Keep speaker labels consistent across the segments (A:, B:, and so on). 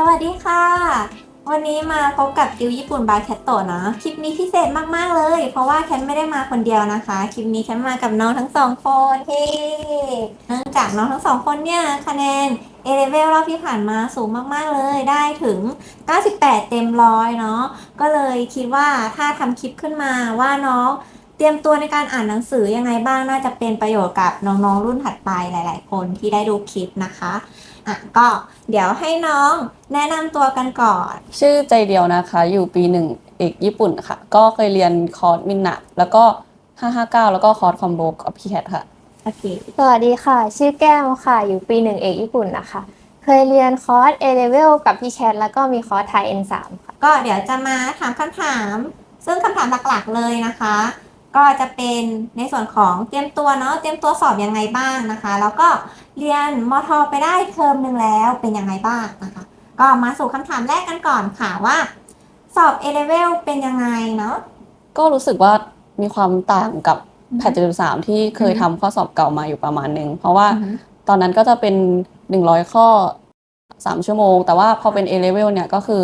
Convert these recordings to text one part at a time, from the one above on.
A: สวัสดีค่ะ วันนี้มาพบกับดิวญี่ปุ่นบายแคทโตนะ คลิปนี้พิเศษมากๆเลย เพราะว่าแคทไม่ได้มาคนเดียวนะคะ คลิปนี้แคทมากับน้องทั้งสองคนเฮ้เนื่องจากน้องทั้งสองคนเนี่ยคะแนนเอเลเวลรอบที่ผ่านมาสูงมากๆเลยได้ถึง 98 เต็มร้อยเนาะก็เลยคิดว่าถ้าทำคลิปขึ้นมาว่าน้องเตรียมตัวในการอ่านหนังสือยังไงบ้างน่าจะเป็นประโยชน์กับน้องๆรุ่นถัดไปหลาย ๆ คนที่ได้ดูคลิปนะคะ อะก็เดี๋ยวให้น้องแนะนำตัวกันก่อน
B: ชื่อใจเดียวนะคะ อยู่ปีหนึ่งเอกญี่ปุ่นค่ะ ก็เคยเรียนคอร์สมินนะแล้วก็ 559 แล้วก็คอร์สคอมโบกับพี่แคทค่ะ
A: โอเค
C: สวัสดีค่ะ ชื่อแก้วค่ะ อยู่ปีหนึ่งเอกญี่ปุ่นนะคะ เคยเรียนคอร์ส A level กับพี่แคทแล้วก็มีคอร์สไทย N3 ค่ะ
A: ก็เดี๋ยวจะมาถามคำถาม ซึ่งคำถามหลักๆเลยนะคะ ก็จะเป็นในส่วนของเตรียมตัวเนาะ เตรียมตัวสอบยังไงบ้างนะคะ แล้วก็ เรียนมทไปได้เทอมหนึ่งแล้วเป็นยังไงบ้างนะคะ ก็มาสู่คำถามแรกกันก่อนค่ะว่า สอบ A level เป็นยังไงเนาะ
B: ก็รู้สึกว่ามีความต่างกับ
A: อือฮึ
B: แพท73ที่เคย
A: อือฮึ
B: ทำข้อสอบเก่ามาอยู่ประมาณหนึ่งเพราะว่า
A: อือฮึ
B: ตอนนั้นก็จะเป็น100ข้อ3ชั่วโมง แต่ว่าพอเป็น A level เนี่ยก็คือ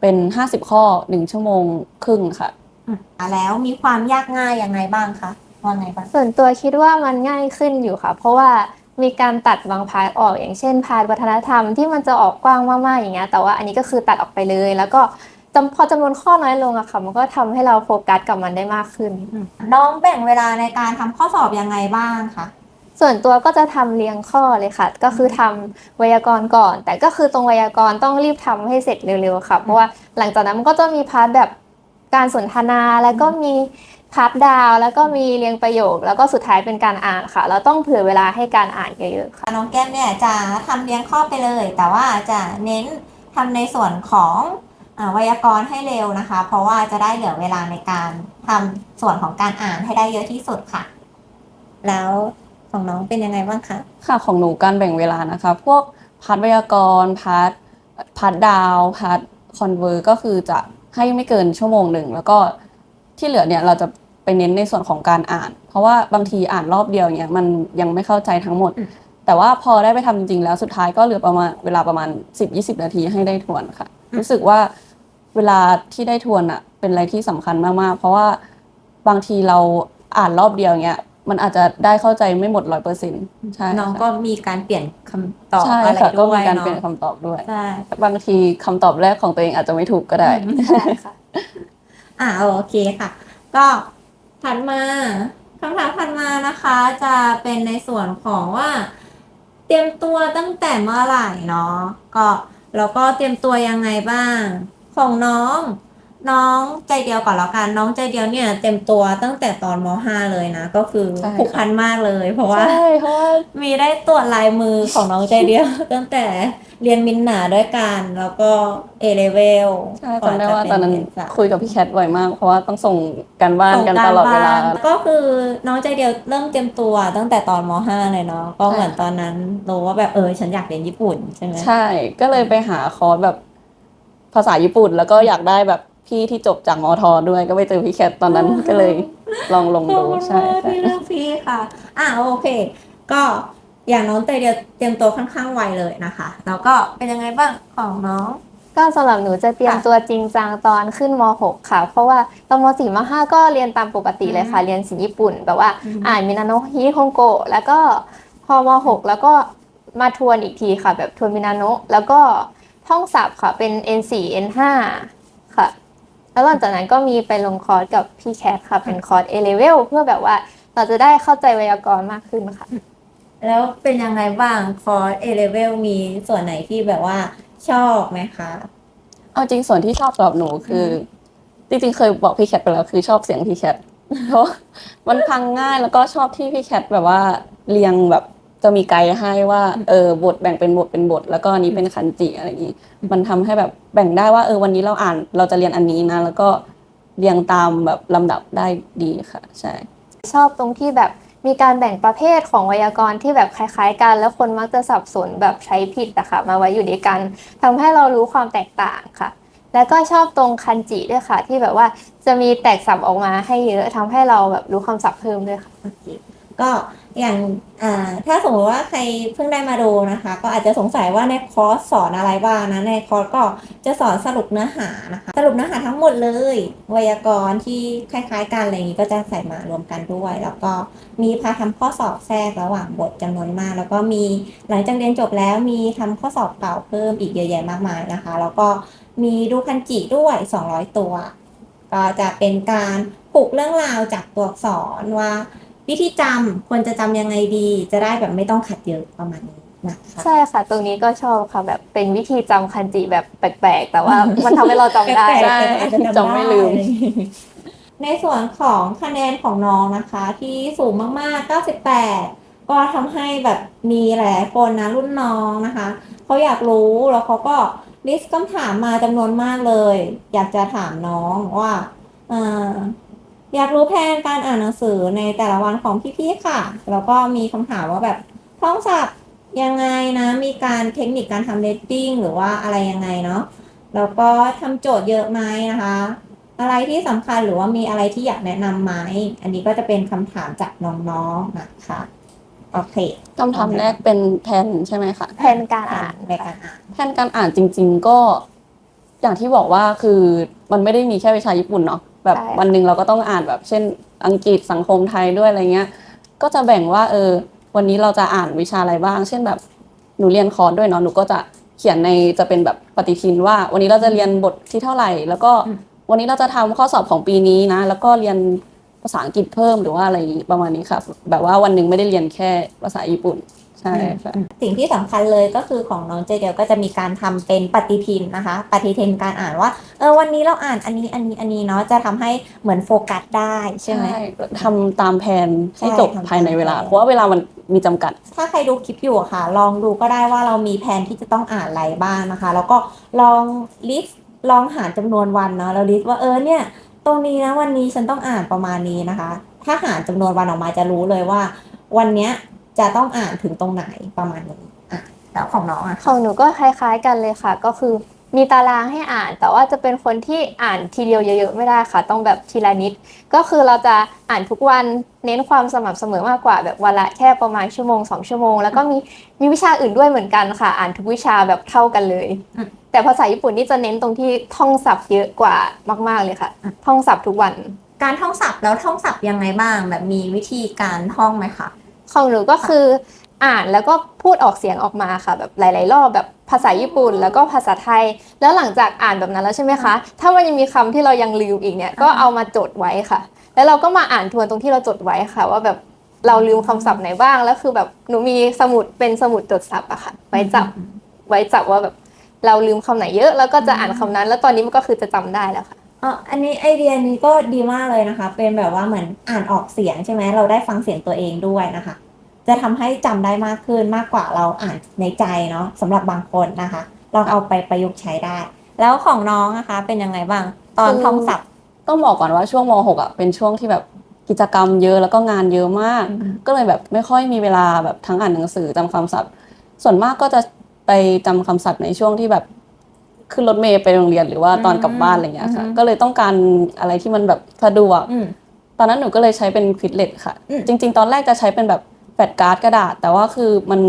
B: เป็น50ข้อ1ชั่วโมงครึ่งค่ะ
A: อืมอะแล้วมีความยากง่ายยังไงบ้างคะว่าไงบ้าง
C: ส่วนตัวคิดว่ามันง่ายขึ้นอยู่ค่ะ เพราะว่า มีการตัดบางพาร์ทออกอย่างเช่นพาร์ทวัฒนธรรมที่มันจะออกกว้างมากๆอย่างเงี้ยแต่ว่าอันนี้ก็คือตัดออกไปเลย แล้วก็จำพอจำนวนข้อน้อยลงอะค่ะ มันก็ทำให้เราโฟกัสกับมันได้มากขึ้น
A: น้องแบ่งเวลาในการทำข้อสอบยังไงบ้างคะ
C: ส่วนตัวก็จะทำเรียงข้อเลยค่ะ ก็คือทำไวยากรณ์ก่อน แต่ก็คือตรงไวยากรณ์ต้องรีบทำให้เสร็จเร็วๆค่ะเพราะว่าหลังจากนั้นมันก็จะมีพาร์ทแบบการสนทนาแล้วก็มี พาร์ทดาวแล้วก็มีเรียงประโยค แล้วก็สุดท้ายเป็นการอ่านค่ะ เราต้องเผื่อเวลาให้การอ่านเยอะๆค่ะ
A: น้องแก้มเนี่ยจะทำเรียงข้อไปเลย แต่ว่าจะเน้นทำในส่วนของอาไวยากรณ์ให้เร็วนะคะ เพราะว่าจะได้เหลือเวลาในการทำส่วนของการอ่านให้ได้เยอะที่สุดค่ะ แล้วของน้องเป็นยังไงบ้างคะ
B: ค่ะของหนูการแบ่งเวลานะคะ พวกพาร์ทไวยากรณ์พาร์ทพาร์ทดาวพาร์ทคอนเวอร์ก็คือจะให้ไม่เกินชั่วโมงหนึ่งแล้วก็ที่เหลือเนี่ยเราจะ ไปเน้นในส่วนของการอ่าน เพราะว่าบางทีอ่านรอบเดียวเนี่ยมันยังไม่เข้าใจทั้งหมด
A: อืม
B: แต่ว่าพอได้ไปทำจริงๆแล้วสุดท้ายก็เหลือประมาณเวลาประมาณ 10-20 นาทีให้ได้ทวนค่ะ รู้สึกว่าเวลาที่ได้ทวนอะเป็นอะไรที่สำคัญมากๆ เพราะว่าบางทีเราอ่านรอบเดียวเนี่ยมันอาจจะได้เข้าใจไม่หมดร้อยเปอร์เซ็นต์ใช่
A: น้อง
B: ค่ะ
A: ก็มีการเปลี่ยนคำตอบ
B: ใช่
A: อะไร
B: ค่ะก็
A: ด้ว
B: มี
A: ย
B: การ
A: เนาะ
B: เปลี่ยนคำตอบด้วย
A: ใช่
B: บางทีคำตอบแรกของตัวเองอาจจะไม่ถูกก็ได้
C: ใช่ค่ะ
A: อ่าโอเคค่ะ ก็ ถัดมาคำถามถัดมานะคะจะเป็นในส่วนของว่า เตรียมตัวตั้งแต่เมื่อไหร่เนาะก็แล้วก็เตรียมตัวยังไงบ้าง ของน้อง น้องใจเดียวก่อนแล้วกันน้องใจเดียวเนี่ย เต็มตัวตั้งแต่ตอนม .5 เลยนะ ก็คือ
B: ใช่ค่ะ
A: ผูกพันมากเลย เพราะว่า
B: ใช่เพราะว่า
A: มีได้ตรวจลายมือของน้องใจเดียว ตั้งแต่เรียนมินหนาด้วยกัน แล้วก็เอเลเวล
B: ใช่จำได้ว่าตอนนั้นคุยกับพี่แคทบ่อยมาก เพราะว่าต้องส่งกันบ้าน
A: ส่ง
B: กัน
A: กร
B: ตลอดเวลา
A: บ้นก็คือน้องใจเดียวเริ่มเตรียมตัวตั้งแต่ตอนม .5 เลยเนาะก็เหมือนตอนนั้นรู้ว่าแบบเออฉันอยากเรียนญี่ปุ่นใช่ไหม
B: ใช่ก็เลยไปหาคอร์สแบบภาษาญี่ปุ่น แล้วก็อยากได้แบบ พี่ที่จบจากมอทอด้วยก็ไปเจอพี่แคทตอนนั้นก็เลยลองลง
A: ขอบ
B: ดู
A: คุณ
B: ใช่
A: มาก
B: ใช่
A: ที่เลือกพี่ค่ะ อะโอเค ก็อย่างน้องใจเดียวเตรียมตัวค่อนข้างไวเลยนะคะ แล้วก็เป็นยังไงบ้างของน้อง
C: ก็สำหรับหนูจะเตรียม
A: ค่ะ
C: ตัวจริงจังตอนขึ้นม .6 ค่ะ เพราะว่าตอนม .4 ม .5 ก็เรียนตามปกติเลยค่ะ เรียนศิลป์ญี่ปุ่น แบบว่า
A: อืม
C: อ่านมินาโนะฮิฮงโกะแล้วก็พอม .6 แล้วก็มาทวนอีกทีค่ะ แบบทวนมินาโนะแล้วก็ท่องศัพท์ค่ะเป็น N4 N5 ค่ะ แล้วหลังจากนั้นก็มีไปลงคอร์สกับพี่แคทค่ะเป็นคอร์ส A level เพื่อแบบว่าเราจะได้เข้าใจไวยากรณ์มากขึ้นค่ะ
A: แล้วเป็นยังไงบ้างคอร์สเอเลเวลมีส่วนไหนที่แบบว่าชอบไหมคะ
B: เอาจริงส่วนที่ชอบสำหรับหนูคืออจริงๆเคยบอกพี่แคทไปแล้วคือชอบเสียงพี่แคทเพราะมันฟังง่ายแล้วก็ชอบที่พี่แคทแบบว่าเรียงแบบ จะมีไกด์ให้ว่าเออบทแบ่งเป็นบทเป็นบท แล้วก็อันนี้เป็นคันจิอะไรอย่างนี้ มันทำให้แบบแบ่งได้ว่าเออวันนี้เราอ่านเราจะเรียนอันนี้นะ แล้วก็เรียงตามแบบลำดับได้ดีค่ะ ใช่
C: ชอบตรงที่แบบมีการแบ่งประเภทของไวยากรณ์ที่แบบคล้าย ๆ กัน แล้วคนมักจะสับสนแบบใช้ผิดอะค่ะมาไว้อยู่ด้วยกันทำให้เรารู้ความแตกต่างค่ะ แล้วก็ชอบตรงคันจิด้วยค่ะ ที่แบบว่าจะมีแตกศัพท์ออกมาให้เยอะทำให้เราแบบรู้คำศัพท์เพิ่มด้วยค่ะ
A: โอเคก็ อย่างถ้าสมมติว่าใครเพิ่งได้มาดูนะคะ ก็อาจจะสงสัยว่าในคอร์สสอนอะไรบ้างนะในคอร์สก็จะสอนสรุปเนื้อหานะคะสรุปเนื้อหาทั้งหมดเลย ไวยากรณ์ที่คล้ายๆกันอะไรอย่างนี้ก็จะใส่มารวมกันด้วย แล้วก็มีพาทำข้อสอบแทรกระหว่างบทจำนวนมาก แล้วก็มีหลังจากเรียนจบแล้วมีทำข้อสอบเก่าเพิ่มอีกเยอะแยะมากมายนะคะ แล้วก็มีดูคันจิด้วย 200 ตัว ก็จะเป็นการปลุกเรื่องราวจากตัวอักษรว่า วิธีจำควรจะจำยังไงดี จะได้แบบไม่ต้องขัดเยอะประมาณนี้นะคะ
C: ใช่ค่ะ ตรงนี้ก็ชอบค่ะแบบเป็นวิธีจำคันจิแบบแปลกๆ แต่ว่ามันทำให้เราจำได้
A: แปลกๆ
B: ใช่
A: แต่อาจจะ
B: จำไม่ลืม
A: ในส่วนของคะแนนของน้องนะคะ ที่สูงมากๆ 98 ก็ทำให้แบบมีหลายๆคนนะรุ่นน้องนะคะเขาอยากรู้แล้วเขาก็ลิสต์คำถามมาจำนวนมากเลย อยากจะถามน้องว่าเอ่ออยากรู้แผนการอ่านหนังสือในแต่ละวันของพี่ๆค่ะ แล้วก็มีคำถามว่าแบบท่องศัพท์ยังไงนะ มีการเทคนิคการทำเรตติ้งหรือว่าอะไรยังไงเนาะ แล้วก็ทำโจทย์เยอะไหมนะคะ อะไรที่สำคัญหรือว่ามีอะไรที่อยากแนะนำไหม อันนี้ก็จะเป็นคำถามจากน้องๆนะคะ โอเค
B: คำถามแรกเป็นแทนใช่ไหมคะ
C: แผนการอ่าน
A: ในการอ่าน
B: แทนการอ่านจริง ๆ ก็ อย่างที่บอกว่าคือมันไม่ได้มีแค่วิชาญี่ปุ่นเนาะ แบบ
C: ใช่
B: วันหนึ่งเราก็ต้องอ่านแบบเช่นอังกฤษสังคมไทยด้วยอะไรเงี้ย ก็จะแบ่งว่าเออวันนี้เราจะอ่านวิชาอะไรบ้าง เช่นแบบหนูเรียนคอร์สด้วยเนาะหนูก็จะเขียนในจะเป็นแบบปฏิทินว่า วันนี้เราจะเรียนบทที่เท่าไหร่ แล้วก็วันนี้เราจะทำข้อสอบของปีนี้นะ แล้วก็เรียนภาษาอังกฤษเพิ่มหรือว่าอะไรอย่างงี้ประมาณนี้ค่ะแบบว่าวันหนึ่งไม่ได้เรียนแค่ภาษาญี่ปุ่นใช่ค่ะ
A: สิ่งที่สำคัญเลยก็คือของน้องเจเดียวก็จะมีการทำเป็นปฏิทินนะคะ ปฏิทินการอ่านว่าเออวันนี้เราอ่านอันนี้อันนี้อันนี้เนาะจะทำให้เหมือนโฟกัสได้ใช่ไหม
B: ทำตามแผนให้
A: ใช่
B: จบ
A: ทำตาม
B: ภายในเวลา
A: แผน
B: เพราะว่าเวลามันมีจำกัด
A: ถ้าใครดูคลิปอยู่อะค่ะ ลองดูก็ได้ว่าเรามีแผนที่จะต้องอ่านอะไรบ้างนะคะ แล้วก็ลองลิสต์ลองหารจำนวนวันเนาะแล้วลิสต์ว่าเออเนี่ย ตรงนี้นะวันนี้ฉันต้องอ่านประมาณนี้นะคะ ถ้าหารจำนวนวันออกมาจะรู้เลยว่า วันเนี้ย จะต้องอ่านถึงตรงไหนประมาณนี้อะแล้วของน้องอะ
C: ของหนูก็คล้าย ๆ กันเลยค่ะ ก็คือมีตารางให้อ่าน แต่ว่าจะเป็นคนที่อ่านทีเดียวเยอะๆไม่ได้ค่ะ ต้องแบบทีละนิด ก็คือเราจะอ่านทุกวันเน้นความสม่ำเสมอมากกว่าแบบวันละแค่ประมาณชั่วโมงสองชั่วโมง แล้วก็มีมีวิชาอื่นด้วยเหมือนกันค่ะ อ่านทุกวิชาแบบเท่ากันเลย แต่ภาษาญี่ปุ่นนี่จะเน้นตรงที่ท่องศัพท์เยอะกว่ามากๆเลยค่ะ ท่องศัพท์ทุกวัน
A: การท่องศัพท์แล้วท่องศัพท์ยังไงบ้าง แบบมีวิธีการท่องไหมคะ
C: ของหนูก็คืออ่านแล้วก็พูดออกเสียงออกมาค่ะแบบหลาย ๆ รอบแบบภาษาญี่ปุ่นแล้วก็ภาษาไทย แล้วหลังจากอ่านแบบนั้นแล้วใช่ไหมคะ ถ้ามันยังมีคำที่เรายังลืมอีกเนี่ยก็เอามาจดไว้ค่ะ แล้วเราก็มาอ่านทวนตรงที่เราจดไว้ค่ะ ว่าแบบเราลืมคำศัพท์ไหนบ้างแล้วคือแบบหนูมีสมุดเป็นสมุดจดศัพท์อะค่ะ ไว้จับไว้จับว่าแบบเราลืมคำไหนเยอะ แล้วก็จะอ่านคำนั้น แล้วตอนนี้มันก็คือจะจำได้แล้วค่ะ
A: อ๋ออันนี้ไอเดียนี้ก็ดีมากเลยนะคะ เป็นแบบว่าเหมือนอ่านออกเสียงใช่ไหมเราได้ฟังเสียงตัวเองด้วยนะคะ จะทำให้จำได้มากขึ้นมากกว่าเราอ่านในใจเนาะสำหรับบางคนนะคะลองเอาไปประยุกต์ใช้ได้ แล้วของน้องนะคะ เป็นยังไงบ้าง ตอน
B: คือ
A: ท่องศัพท์
B: ต้องบอกก่อนว่าช่วงม .6 อะเป็นช่วงที่แบบกิจกรรมเยอะแล้วก็งานเยอะมาก
A: อืม
B: ก็เลยแบบไม่ค่อยมีเวลาแบบทั้งอ่านหนังสือจำคำศัพท์ ส่วนมากก็จะไปจำคำศัพท์ในช่วงที่แบบ ขึ้นรถเมล์ไปโรงเรียนหรือว่าตอนกลับบ้านอะไรเงี้ยค่ะ
A: อืม
B: ก็เลยต้องการอะไรที่มันแบบสะดวก
A: อืม
B: ตอนนั้นหนูก็เลยใช้เป็นควิดเลตค่ะ
A: อืม
B: จริง ๆ ตอนแรกจะใช้เป็นแบบแฟลชการ์ดกระดาษ แต่ว่าคือมัน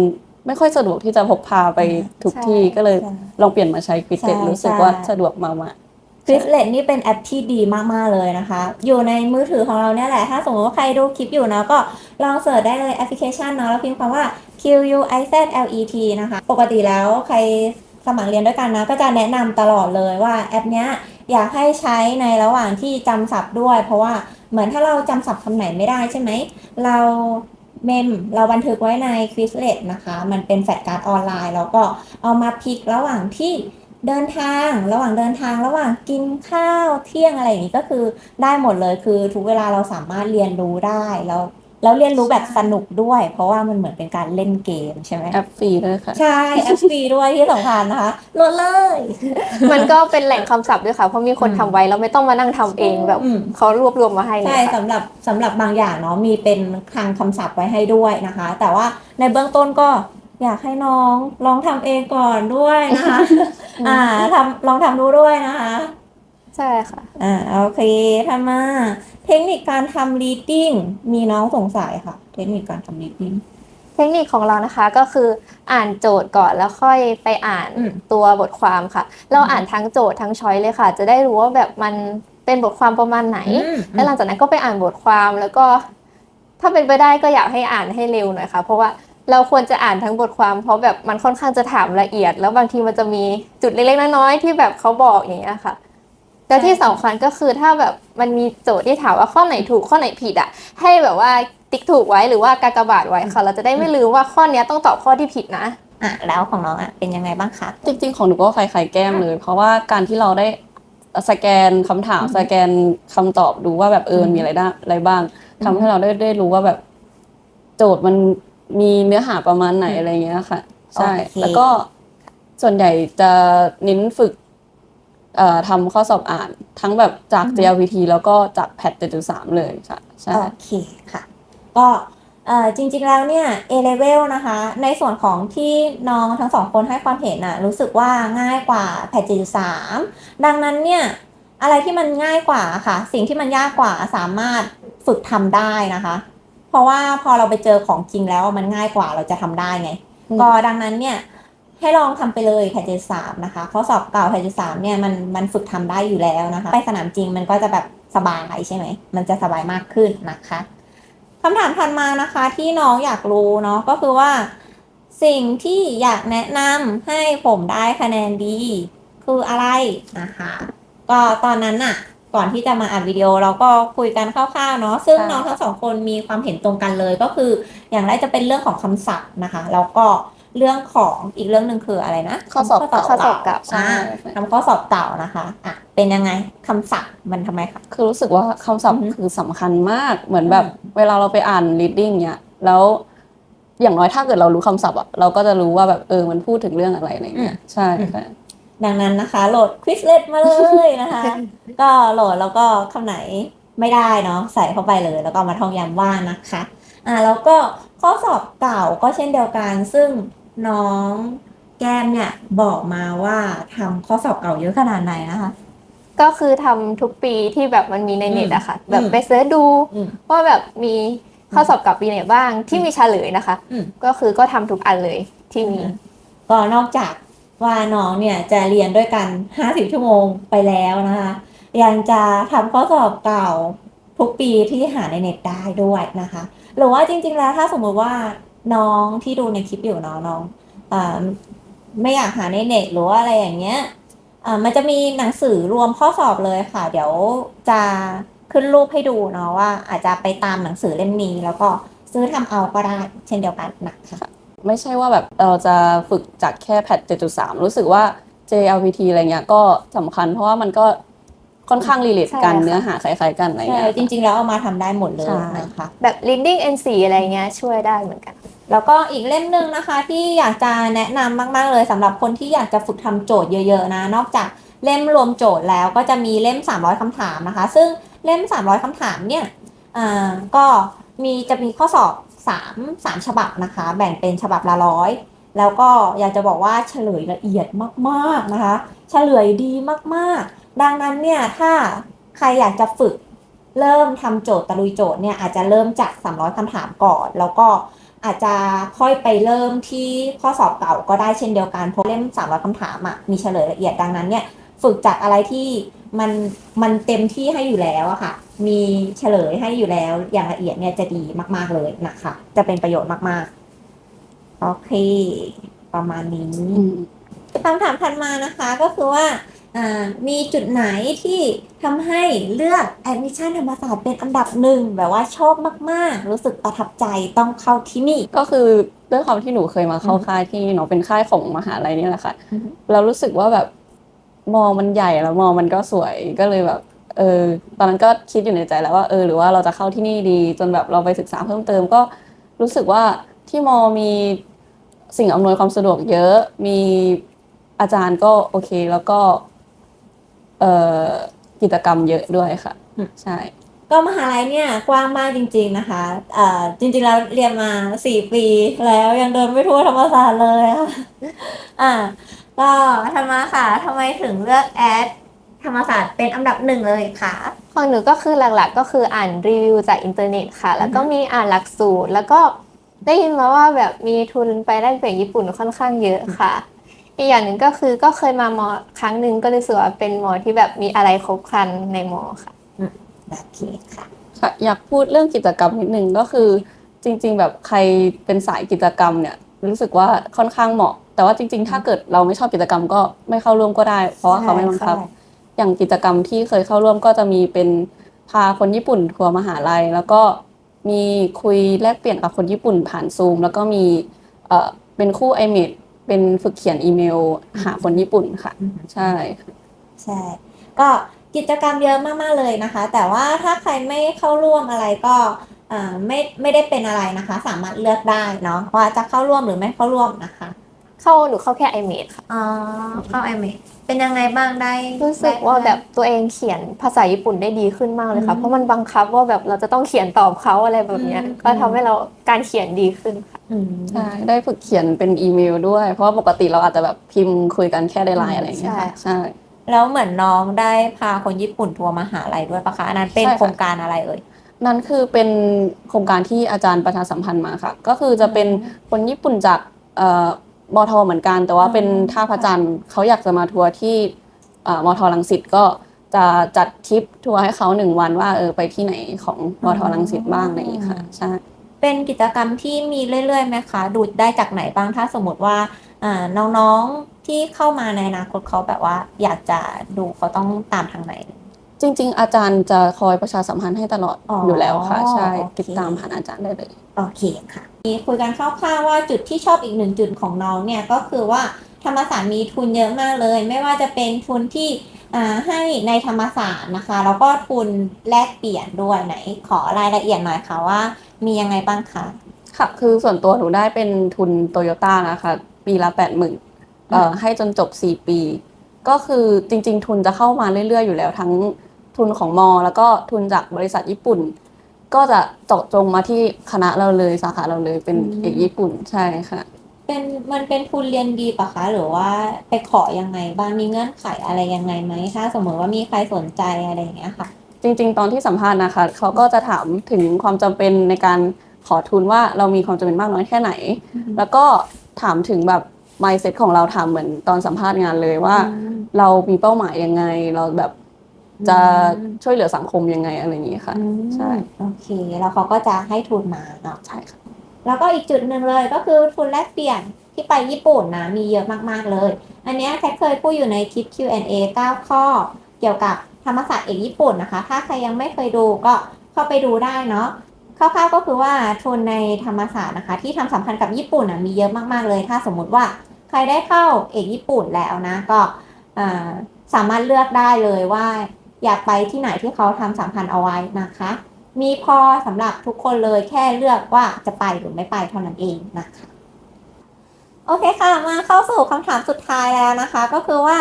B: ไม่ค่อยสะดวกที่จะพกพาไปทุก
C: ใช่
B: ที่ก็เลย
A: ใช่
B: ลองเปลี่ยนมาใช้ควิดเลต
A: ใช่
B: รู้สึก
A: ใช่
B: ว่าสะดวกมากๆ
A: คริสเลตนี่เป็นแอปที่ดีมาก ๆ เลยนะคะ อยู่ในมือถือของเราเนี่ยแหละ ถ้าสมมติว่าใครดูคลิปอยู่นะก็ลองเสิร์ชได้เลยแอปพลิเคชันเนาะแล้วพิมพ์คำว่า Q U I Z L E T นะคะ ปกติแล้วใคร สมัครเรียนด้วยกันนะ ก็จะแนะนำตลอดเลยว่าแอปเนี้ยอยากให้ใช้ในระหว่างที่จำศัพท์ด้วย เพราะว่าเหมือนถ้าเราจำศัพท์คำไหนไม่ได้ใช่ไหม เราเมมเราบันทึกไว้ใน Quizlet นะคะ มันเป็นแฟลชการ์ดออนไลน์ แล้วก็เอามาพลิกระหว่างที่เดินทางระหว่างเดินทางระหว่างกินข้าวเที่ยงอะไรอย่างนี้ก็คือได้หมดเลยคือทุกเวลาเราสามารถเรียนรู้ได้แล้ว แล้วเรียนรู้แบบสนุกด้วย เพราะว่ามันเหมือนเป็นการเล่นเกมใช่ไหม
B: แอปฟรีด้วยค่ะ
A: ใช่แอปฟรีด้วยที่สำคัญนะคะโหลดเลย
C: มันก็เป็นแหล่งคำศัพท์ด้วยค่ะ เพราะมีคนทำไว้แล้วไม่ต้องมานั่งทำเองแบบ
A: อืม
C: เขารวบรวมมาให้เล
A: ใช่
C: ยค่ะ
A: สำหรับสำหรับบางอย่างเนาะมีเป็นคลังคำศัพท์ไว้ให้ด้วยนะคะ แต่ว่าในเบื้องต้นก็อยากให้น้องลองทำเองก่อนด้วยนะคะอ่าทำลองทำดูด้วยนะคะ
C: ใช่ค่ะ
A: อ่าโอเคทำมา เทคนิคการทำ reading มีน้องสงสัยค่ะ เทคนิคการทำ reading
C: เทคนิคของเรานะคะก็คืออ่านโจทย์ก่อนแล้วค่อยไปอ่าน
A: อืม
C: ตัวบทความค่ะ เราอ่านทั้งโจทย์ทั้งช้อยเลยค่ะ จะได้รู้ว่าแบบมันเป็นบทความประมาณไหน
A: อืม
C: แล้วหลังจากนั้นก็ไปอ่านบทความแล้วก็ ถ้าเป็นไปได้ก็อยากให้อ่านให้เร็วหน่อยค่ะ เพราะว่าเราควรจะอ่านทั้งบทความ เพราะแบบมันค่อนข้างจะถามละเอียด แล้วบางทีมันจะมีจุดเล็กๆน้อยๆที่แบบเขาบอกอย่างเงี้ยค่ะ แล้วที่สำคัญก็คือถ้าแบบมันมีโจทย์ที่ถามว่าข้อไหนถูกข้อไหนผิดอะ ให้แบบว่าติ๊กถูกไว้หรือว่ากากบาทไว้ค่ะ เราจะได้ไม่ลืมว่าข้อเนี้ยต้องตอบข้อที่ผิดนะ
A: อะแล้วของน้องอะเป็นยังไงบ้างคะ
B: จริงๆ ของหนูก็คล้ายๆแก้มเลย เพราะว่าการที่เราได้สแกนคำถาม
A: อืม
B: สแกนคำตอบดูว่าแบบเออ
A: อืม
B: มีอะไรได้อะไรบ้าง
A: อืม
B: ทำให้เราได้ได้รู้ว่าแบบ โจทย์มันมีเนื้อหาประมาณไหน
A: อืม
B: อะไรเงี้ยค่ะ ใช่
A: โอเค
B: แล้วก็ส่วนใหญ่จะเน้นฝึกเอ่อ ทำข้อสอบอ่านทั้งแบบจาก JLPT แล้วก็จากแพท7.3 เลยค่ะใช่
A: โอเคค่ะ ก็เอ่อจริงๆแล้วเนี่ย A level นะคะ ในส่วนของที่น้องทั้งสองคนให้ความเห็นน่ะรู้สึกว่าง่ายกว่าแพท73 ดังนั้นเนี่ยอะไรที่มันง่ายกว่าค่ะ สิ่งที่มันยากกว่าสามารถฝึกทำได้นะคะ เพราะว่าพอเราไปเจอของจริงแล้วมันง่ายกว่าเราจะทำได้ไง
B: อืม
A: ก็ดังนั้นเนี่ย ให้ลองทำไปเลยแพทเจสามนะคะข้อสอบเก่าแพทเจสามเนี่ยมันมันฝึกทำได้อยู่แล้วนะคะ ไปสนามจริงมันก็จะแบบสบายใช่ไหม มันจะสบายมากขึ้นนะคะคำถามถัดมานะคะที่น้องอยากรู้เนาะก็คือว่า สิ่งที่อยากแนะนำให้ผมได้คะแนนดี คืออะไรนะคะก็ตอนนั้นน่ะ ก่อนที่จะมาอัดวิดีโอเราก็คุยกันคร่าวๆเนาะซึ่งน้องทั้งสองคนมีความเห็นตรงกันเลยก็คือ อย่างแรกจะเป็นเรื่องของคำศัพท์นะคะ แล้วก็ เรื่องของอีกเรื่องหนึ่งคืออะไรนะ
B: ข้อสอบเก่า
C: ข้อสอบเก่า
B: ใช่
A: อ่าทำข้อสอบเก่านะคะอะเป็นยังไงคำศัพท์มันทำไมคะ
B: คือรู้สึกว่าคำศัพท์
A: อือฮึ
B: คือสำคัญมากเหมือนแบบ
A: อืม
B: เวลาเราไปอ่าน reading เนี่ยแล้วอย่างน้อยถ้าเกิดเรารู้คำศัพท์อะเราก็จะรู้ว่าแบบเออมันพูดถึงเรื่องอะไรอะไรเงี้ยใช่ค่ะ
A: ดังนั้นนะคะ โหลด Quizlet มาเลยนะคะ ก็โหลดแล้วก็คำไหนไม่ได้เนาะใส่เข้าไปเลยแล้วก็มาท่องย้ำว่านะคะอ่าแล้วก็ข้อสอบเก่าก็เช่นเดียวกัน ซึ่ง น้องแก้มเนี่ยบอกมาว่าทำข้อสอบเก่าเยอะขนาดไหนนะคะ
C: ก็คือทำทุกปีที่แบบมันมีในเน็ตอะค่ะ แบบไปเสิร์ชดู
A: อืม
C: ว่าแบบมีข้อสอบกับปีไหนบ้างที่มีเฉลยนะคะ
A: อืม
C: ก็คือก็ทำทุกอันเลยที่มี
A: ก็นอกจากว่าน้องเนี่ยจะเรียนด้วยกัน 50 ชั่วโมงไปแล้วนะคะ ยังจะทำข้อสอบเก่าทุกปีที่หาในเน็ตได้ด้วยนะคะ หรือว่าจริงๆแล้วถ้าสมมุติว่า น้องที่ดูในคลิปอยู่เนาะน้องอไม่อยากหาในเน็ตหรือว่าอะไรอย่างเงี้ยมันจะมีหนังสือรวมข้อสอบเลยค่ะ เดี๋ยวจะขึ้นรูปให้ดูเนาะว่าอาจจะไปตามหนังสือเล่มนี้ แล้วก็ซื้อทำเอาก็ได้เช่นเดียวกันนะคะ
B: ไม่ใช่ว่าแบบเราจะฝึกจากแค่แพท7.3 รู้สึกว่า JLPT อะไรเงี้ยก็สำคัญเพราะว่ามันก็ ค่อนข้างรีเลท
C: ใช่
B: กัน
C: ค่ะ
B: เนื้อหาคล้ายๆกันอะไร
A: ใช่
B: เงี้ย
A: จริง ๆ แล้วเอามาทำได้หมดเลย
B: ใช่
A: นะคะ
C: แบบ reading NC อะไรเงี้ยช่วยได้เหมือนกัน
A: แล้วก็อีกเล่มหนึ่งนะคะ ที่อยากจะแนะนำมาก ๆ เลยสำหรับคนที่อยากจะฝึกทำโจทย์เยอะ ๆ นะ นอกจากเล่มรวมโจทย์แล้วก็จะมีเล่ม 300คำถามนะคะ ซึ่งเล่ม 300คำถามเนี่ยอ่าก็มีจะมีข้อสอบ 3 3 ฉบับนะคะ แบ่งเป็นฉบับละร้อยแล้วก็อยากจะบอกว่าเฉลยละเอียดมาก ๆ นะคะ เฉลยดีมากๆ ดังนั้นเนี่ยถ้าใครอยากจะฝึกเริ่มทำโจทย์ตะลุยโจทย์เนี่ยอาจจะเริ่มจาก 300คำถามก่อน แล้วก็อาจจะค่อยไปเริ่มที่ข้อสอบเก่าก็ได้เช่นเดียวกันเพราะเล่ม 300คำถามอะมีเฉลยละเอียดดังนั้นเนี่ยฝึกจากอะไรที่มันมันเต็มที่ให้อยู่แล้วอะค่ะ มีเฉลยให้อยู่แล้วอย่างละเอียดเนี่ยจะดีมาก ๆเลยนะคะ จะเป็นประโยชน์มากๆ โอเค ประมาณนี้
B: อืม
A: คำถามถัดมานะคะก็คือว่าอ่า มีจุดไหนที่ทำให้เลือก admission ธรรมศาสตร์เป็นอันดับหนึ่งแบบว่าชอบมาก ๆ รู้สึกประทับใจต้องเข้าที่นี่
B: ก็คือด้วยความที่หนูเคยมาเข้า
A: อือฮึ
B: ค่ายที่หนูเป็นค่ายของมหาลัยนี่แหละค่ะ
A: อือฮึ
B: เรารู้สึกว่าแบบมอมันใหญ่แล้วมอมันก็สวยก็เลยแบบเออตอนนั้นก็คิดอยู่ในใจแล้วว่าเออหรือว่าเราจะเข้าที่นี่ดี จนแบบเราไปศึกษาเพิ่มเติมก็รู้สึกว่าที่มอมีสิ่งอำนวยความสะดวกเยอะมีอาจารย์ก็โอเคแล้วก็ เอ่อกิจกรรมเยอะด้วยค่ะ
A: อืม
B: ใช่
A: ก็มหาลัยเนี่ยกว้างมากจริง ๆนะคะเอ่อจริงๆแล้วเรียนมาสี่ปีแล้วยังเดินไม่ทั่วธรรมศาสตร์เลยอะอ่าก็ธรรมะค่ะทำไมถึงเลือกแอดธรรมศาสตร์เป็นอันดับหนึ่งเลยค่ะ
C: ของหนูก็คือหลักๆ ก็คืออ่านรีวิวจากอินเทอร์เน็ตค่ะ แล้วก็มีอ่านหลักสูตร แล้วก็ได้ยินมาว่าแบบมีทุนไปแลกเปลี่ยนญี่ปุ่นค่อนข้างเยอะค่ะ อีกอย่างหนึ่งก็คือก็เคยมามอครั้งหนึ่งก็รู้สึกว่าเป็นมอที่แบบมีอะไรครบครันในมอค่ะ
A: โอเคค่ะ
B: ค่ะอยากพูดเรื่องกิจกรรมนิดนึงก็คือ จริง ๆ แบบใครเป็นสายกิจกรรมเนี่ย รู้สึกว่าค่อนข้างเหมาะ แต่ว่าจริง ๆ ถ้าเกิดเราไม่ชอบกิจกรรมก็ไม่เข้าร่วมก็ได้ เพราะว่าเขาไม่บังคับ
A: ใช่
B: อย่างกิจกรรมที่เคยเข้าร่วมก็จะมีเป็นพาคนญี่ปุ่นทัวร์มหาลัย แล้วก็มีคุยแลกเปลี่ยนกับคนญี่ปุ่นผ่านซูม แล้วก็มีเอ่อเป็นคู่ไอเมด เป็นฝึกเขียนอีเมล หาคนญี่ปุ่นค่ะ
A: อืม
B: ใช่ค่ะ
A: ใช่ ก็กิจกรรมเยอะมากๆเลยนะคะ แต่ว่าถ้าใครไม่เข้าร่วมอะไรก็อ่าไม่ไม่ได้เป็นอะไรนะคะ สามารถเลือกได้เนาะว่าจะเข้าร่วมหรือไม่เข้าร่วมนะคะ
C: เข้าหนูเข้าแค่ i m a d ค่ะ
A: อ๋อเข้าไอเม เป็นยังไงบ้างได้
C: รู้สึกว่าแบบตัวเองเขียนภาษาญี่ปุ่นได้ดีขึ้นมากเลยค่ะ เพราะมันบังคับว่าแบบเราจะต้องเขียนตอบเขาอะไรแบบเนี้ยก็ทำให้เราการเขียนดีขึ้นค่ะ
A: อืม
B: ใช่ได้ฝึกเขียนเป็นอีเมลด้วย เพราะว่าปกติเราอาจจะแบบพิมพ์คุยกันแค่ในไลน์อะไรอย่างเงี้ยค่ะ
C: ใช่
B: ใช่
A: แล้วเหมือนน้องได้พาคนญี่ปุ่นทัวร์มหาลัยด้วยปะคะอันนั้นเป็น
B: ใช่ค่ะ
A: โครงการอะไรเอ่ย
B: นั่นคือเป็นโครงการที่อาจารย์ประชาสัมพันธ์มาค่ะ ก็คือจะเป็นคนญี่ปุ่นจากเอ่อ มอทอเหมือนกัน แต่ว่าเป็น
A: อืม
B: ท่าพระจันทร์เขาอยากจะมาทัวร์ที่เอ่อมอทอลังสิตก็จะจัดทริปทัวร์ให้เขาหนึ่งวันว่าเออไปที่ไหนของมอทอลังสิตบ้างอะไรอย่างนี้ค่ะใช่
A: เป็นกิจกรรมที่มีเรื่อยๆไหมคะดูได้จากไหนบ้างถ้าสมมติว่าอ่าน้องๆที่เข้ามาในอนาคตเขาแบบว่า อยากจะดูเขาต้องตามทางไหน
B: จริง ๆ อาจารย์จะคอยประชาสัมพันธ์ให้ตลอด
A: อ๋อ
B: อยู่แล้วค่ะ ใช่
A: โอเค
B: ติดตามผ่านอาจารย์ได้เลย
A: โอเคค่ะมีคุยกันคร่าวๆว่าจุดที่ชอบอีกหนึ่งจุดของน้องเนี่ยก็คือว่าธรรมศาสตร์มีทุนเยอะมากเลย ไม่ว่าจะเป็นทุนที่อ่าให้ในธรรมศาสตร์นะคะ แล้วก็ทุนแลกเปลี่ยนด้วยไหน ขอรายละเอียดหน่อยค่ะว่า มียังไงบ้างคะ
B: ค่ะ คือส่วนตัวหนูได้เป็นทุนโตโยต้านะคะ ปีละแปดหมื่นเอ่อให้จนจบสี่ปี ก็คือจริง ๆ ทุนจะเข้ามาเรื่อย ๆ อยู่แล้วทั้ง ทุนของมอ แล้วก็ทุนจากบริษัทญี่ปุ่น ก็จะเจาะจงมาที่คณะเราเลยสาขาเราเลยเป็น
A: อืม
B: เอกญี่ปุ่นใช่ค่ะ
A: เป็นมันเป็นทุนเรียนดีปะคะ หรือว่าไปขอยังไงบ้างมีเงื่อนไขอะไรยังไงไหมถ้าสมมติว่ามีใครสนใจอะไรอย่างเงี้ยค่ะ
B: จริง ๆ ตอนที่สัมภาษณ์นะคะเขาก็จะถามถึงความจำเป็นในการขอทุนว่าเรามีความจำเป็นมากน้อยแค่ไหน แล้วก็ถามถึงแบบ mindset ของเราถามเหมือนตอนสัมภาษณ์งานเลยว่า เรามีเป้าหมายยังไง เราแบบ จะ
A: อืม
B: ช่วยเหลือสังคมยังไงอะไรอย่างนี้ค่ะ
A: อืม
B: ใช่
A: โอเคแล้วเขาก็จะให้ทุนมาเนาะ
B: ใช่ค่ะ
A: แล้วก็อีกจุดหนึ่งเลยก็คือทุนแลกเปลี่ยนที่ไปญี่ปุ่นนะมีเยอะมากๆเลย อันเนี้ยแคทเคยพูดอยู่ในคลิป Q&A 9 ข้อ เกี่ยวกับธรรมศาสตร์เอกญี่ปุ่นนะคะ ถ้าใครยังไม่เคยดูก็เข้าไปดูได้เนาะคร่าวๆก็คือว่าทุนในธรรมศาสตร์นะคะ ที่ทำสัมพันธ์กับญี่ปุ่นนะมีเยอะมากๆเลย ถ้าสมมุติว่าใครได้เข้าเอกญี่ปุ่นแล้วนะก็อ่าสามารถเลือกได้เลยว่า อยากไปที่ไหนที่เขาทำสัมพันธ์เอาไว้นะคะ มีพอสำหรับทุกคนเลยแค่เลือกว่าจะไปหรือไม่ไปเท่านั้นเองนะคะโอเคค่ะ มาเข้าสู่คำถามสุดท้ายแล้วนะคะ ก็คือว่า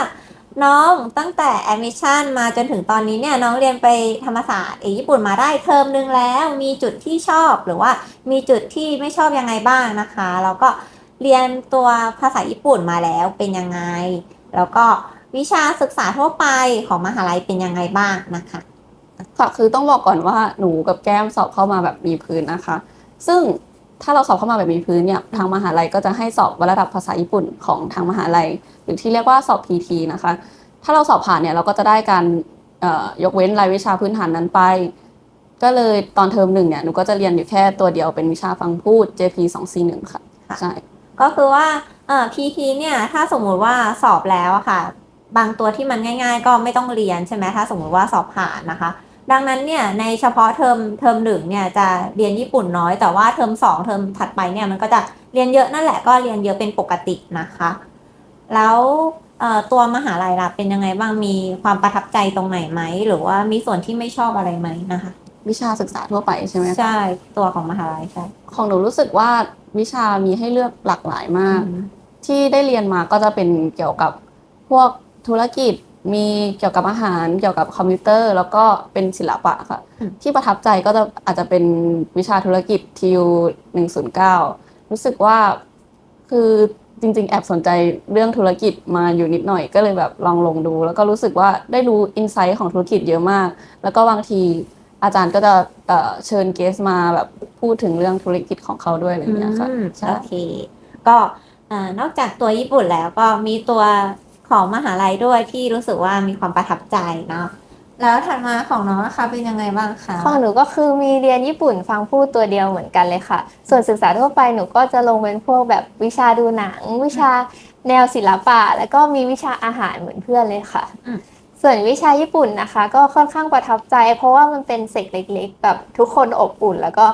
A: น้องตั้งแต่ admission มาจนถึงตอนนี้เนี่ยน้องเรียนไปธรรมศาสตร์เอญี่ปุ่นมาได้เทอมนึงแล้ว มีจุดที่ชอบหรือว่ามีจุดที่ไม่ชอบยังไงบ้างนะคะ แล้วก็เรียนตัวภาษาญี่ปุ่นมาแล้วเป็นยังไง แล้วก็ วิชาศึกษาทั่วไปของมหาลัยเป็นยังไงบ้างนะคะ
B: ค่ะคือต้องบอกก่อนว่าหนูกับแก้มสอบเข้ามาแบบมีพื้นนะคะ ซึ่งถ้าเราสอบเข้ามาแบบมีพื้นเนี่ยทางมหาลัยก็จะให้สอบวัดระดับภาษาญี่ปุ่นของทางมหาลัย หรือที่เรียกว่าสอบ PT นะคะ ถ้าเราสอบผ่านเนี่ยเราก็จะได้การเอ่อยกเว้นรายวิชาพื้นฐานนั้นไป ก็เลยตอนเทอมหนึ่งเนี่ยหนูก็จะเรียนอยู่แค่ตัวเดียวเป็นวิชาฟังพูด JP 2 4 1ค่ะ
A: ค่ะ
B: ใช่
A: ก็คือว่าเอ่อ PT เนี่ยถ้าสมมุติว่าสอบแล้วอะค่ะ บางตัวที่มันง่าย ๆ ก็ไม่ต้องเรียนใช่ไหมถ้าสมมุติว่าสอบผ่านนะคะ ดังนั้นเนี่ยในเฉพาะเทอมเทอมหนึ่งเนี่ยจะเรียนญี่ปุ่นน้อย แต่ว่าเทอมสองเทอมถัดไปเนี่ยมันก็จะเรียนเยอะนั่นแหละก็เรียนเยอะเป็นปกตินะคะ แล้วเอ่อตัวมหาลัยล่ะเป็นยังไงบ้างมีความประทับใจตรงไหนไหมหรือว่ามีส่วนที่ไม่ชอบอะไรไหมนะคะ
B: วิชาศึกษาทั่วไปใช่ไหมคะ
A: ใช่ตัวของมหาลัยใช่
B: ของหนูรู้สึกว่าวิชามีให้เลือกหลากหลายมาก
A: อืม
B: ที่ได้เรียนมาก็จะเป็นเกี่ยวกับพวก ธุรกิจมีเกี่ยวกับอาหารเกี่ยวกับคอมพิวเตอร์ แล้วก็เป็นศิลปะค่ะ
A: อืม
B: ที่ประทับใจก็จะอาจจะเป็นวิชาธุรกิจ TU 109รู้สึกว่าคือจริง ๆ แอบสนใจเรื่องธุรกิจมาอยู่นิดหน่อยก็เลยแบบลองลงดู แล้วก็รู้สึกว่าได้รู้อินไซต์ของธุรกิจเยอะมาก แล้วก็บางทีอาจารย์ก็จะเอ่อเชิญเกสมาแบบพูดถึงเรื่องธุรกิจของเขาด้วยอะไรอย่างเงี้ยค่ะ
A: อืม
B: ใช่
A: โอเค ก็อ่านอกจากตัวญี่ปุ่นแล้วก็มีตัว ของมหาลัยด้วยที่รู้สึกว่ามีความประทับใจเนาะแล้วถัดมาของน้องนะคะเป็นยังไงบ้างคะ
C: ของหนูก็คือมีเรียนญี่ปุ่นฟังพูดตัวเดียวเหมือนกันเลยค่ะ ส่วนศึกษาทั่วไปหนูก็จะลงเป็นพวกแบบวิชาดูหนัง วิชาแนวศิลปะ แล้วก็มีวิชาอาหารเหมือนเพื่อนเลยค่ะ
A: อืม
C: ส่วนวิชาญี่ปุ่นนะคะ ก็ค่อนข้างประทับใจ เพราะว่ามันเป็นเซกเล็กๆแบบทุกคนอบอุ่นแล้วก็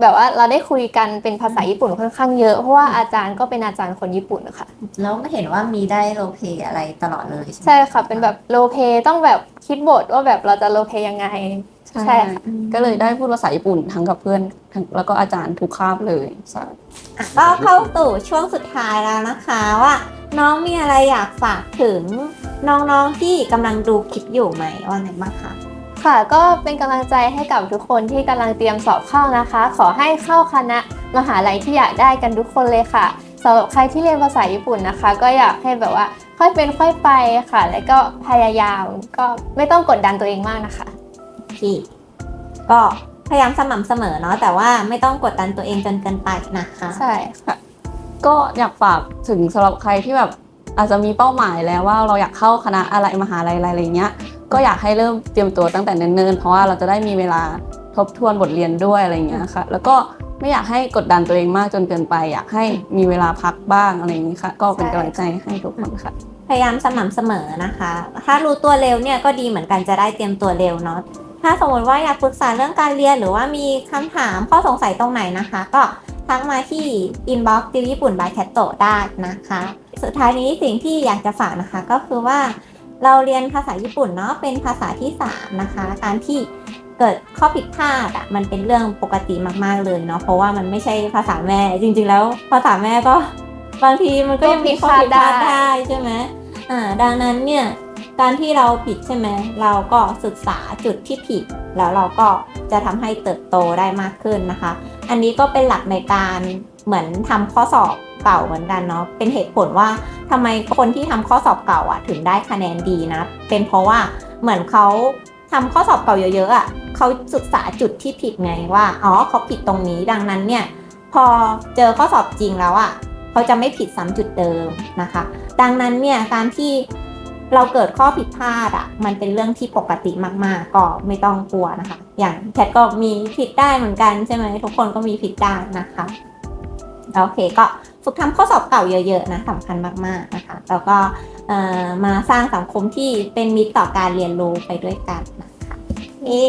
C: แบบว่าเราได้คุยกันเป็นภาษาญี่ปุ่นค่อนข้างเยอะ เพราะว่าอาจารย์ก็เป็นอาจารย์คนญี่ปุ่นค่ะ
A: แล้วเห็นว่ามีได้โรลเพลย์อะไรตลอดเลยใช่ไหม
C: ใช่ค่ะ เป็นแบบโรลเพลย์ต้องแบบคิดบทว่าแบบเราจะโรลเพลย์ยังไง ใช่ค่ะ
B: ก็เลยได้พูดภาษาญี่ปุ่นทั้งกับเพื่อนทั้งแล้วก็อาจารย์ทุกคาบเลยใช่
A: อะก็เข้าสู่ช่วงสุดท้ายแล้วนะคะว่า น้องมีอะไรอยากฝากถึงน้องๆที่กำลังดูคลิปอยู่ไหมว่าไงบ้างคะ
C: ค่ะก็เป็นกำลังใจให้กับทุกคนที่กำลังเตรียมสอบเข้านะคะ ขอให้เข้าคณะมหาลัยที่อยากได้กันทุกคนเลยค่ะสำหรับใครที่เรียนภาษาญี่ปุ่นนะคะ ก็อยากให้แบบว่าค่อยเป็นค่อยไปค่ะ แล้วก็พยายามก็ไม่ต้องกดดันตัวเองมากนะคะ
A: ที่ก็พยายามสม่ำเสมอเนาะแต่ว่าไม่ต้องกดดันตัวเองจนเกินไปนะคะ
C: ใช่
B: ก็อยากฝากถึงสำหรับใครที่แบบอาจจะมีเป้าหมายแล้วว่าเราอยากเข้าคณะอะไรมหาลัยอะไรอะไรเงี้ย ก็อยากให้เริ่มเตรียมตัวตั้งแต่เนิ่นๆ เพราะว่าเราจะได้มีเวลาทบทวนบทเรียนด้วยอะไรเงี้ยค่ะ แล้วก็ไม่อยากให้กดดันตัวเองมากจนเกินไป อยากให้มีเวลาพักบ้างอะไรอย่างนี้ค่ะ ก็เป็นกำลังใจให้ทุกคนค่ะ
A: พยายามสม่ำเสมอนะคะ ถ้ารู้ตัวเร็วเนี่ยก็ดีเหมือนกันจะได้เตรียมตัวเร็วเนาะถ้าสมมติว่าอยากปรึกษาเรื่องการเรียนหรือว่ามีคำถามข้อสงสัยตรงไหนนะคะ ก็ทักมาที่ inbox ติวญี่ปุ่น by c a t t o ได้นะคะ สุดท้ายนี้สิ่งที่อยากจะฝากนะคะก็คือว่า เราเรียนภาษาญี่ปุ่นเนาะเป็นภาษาที่สามนะคะ การที่เกิดข้อผิดพลาดอะ่ะมันเป็นเรื่องปกติมากๆเลยเนาะเพราะว่ามันไม่ใช่ภาษาแม่ จริง ๆ แล้วภาษาแม่ก็บางทีมันก็ยังมีข้อผิดพลาดได้ใช่ไหมอ่าดังนั้นเนี่ยการที่เราผิดใช่ไหมเราก็ศึกษาจุดที่ผิด แล้วเราก็จะทำให้เติบโตได้มากขึ้นนะคะ อันนี้ก็เป็นหลักในการเหมือนทำข้อสอบ เก่าเหมือนกันเนาะเป็นเหตุผลว่าทำไมคนที่ทำข้อสอบเก่าอะถึงได้คะแนนดีนะ เป็นเพราะว่าเหมือนเขาทำข้อสอบเก่าเยอะๆอะเขาศึกษาจุดที่ผิดไงว่าอ๋อเขาผิดตรงนี้ดังนั้นเนี่ยพอเจอข้อสอบจริงแล้วอะเขาจะไม่ผิดซ้ำจุดเดิมนะคะ ดังนั้นเนี่ยการที่เราเกิดข้อผิดพลาดอะ่ะมันเป็นเรื่องที่ปกติมาก ๆ ก็ไม่ต้องกลัวนะคะ อย่างแคทก็มีผิดได้เหมือนกันใช่ไหมทุกคนก็มีผิดได้นะคะ โอเคก็ ฝึกทำข้อสอบเก่าเยอะๆนะสำคัญมากๆนะคะแล้วก็มาสร้างสังคมที่เป็นมิตรต่อการเรียนรู้ไปด้วยกันนะคะเย้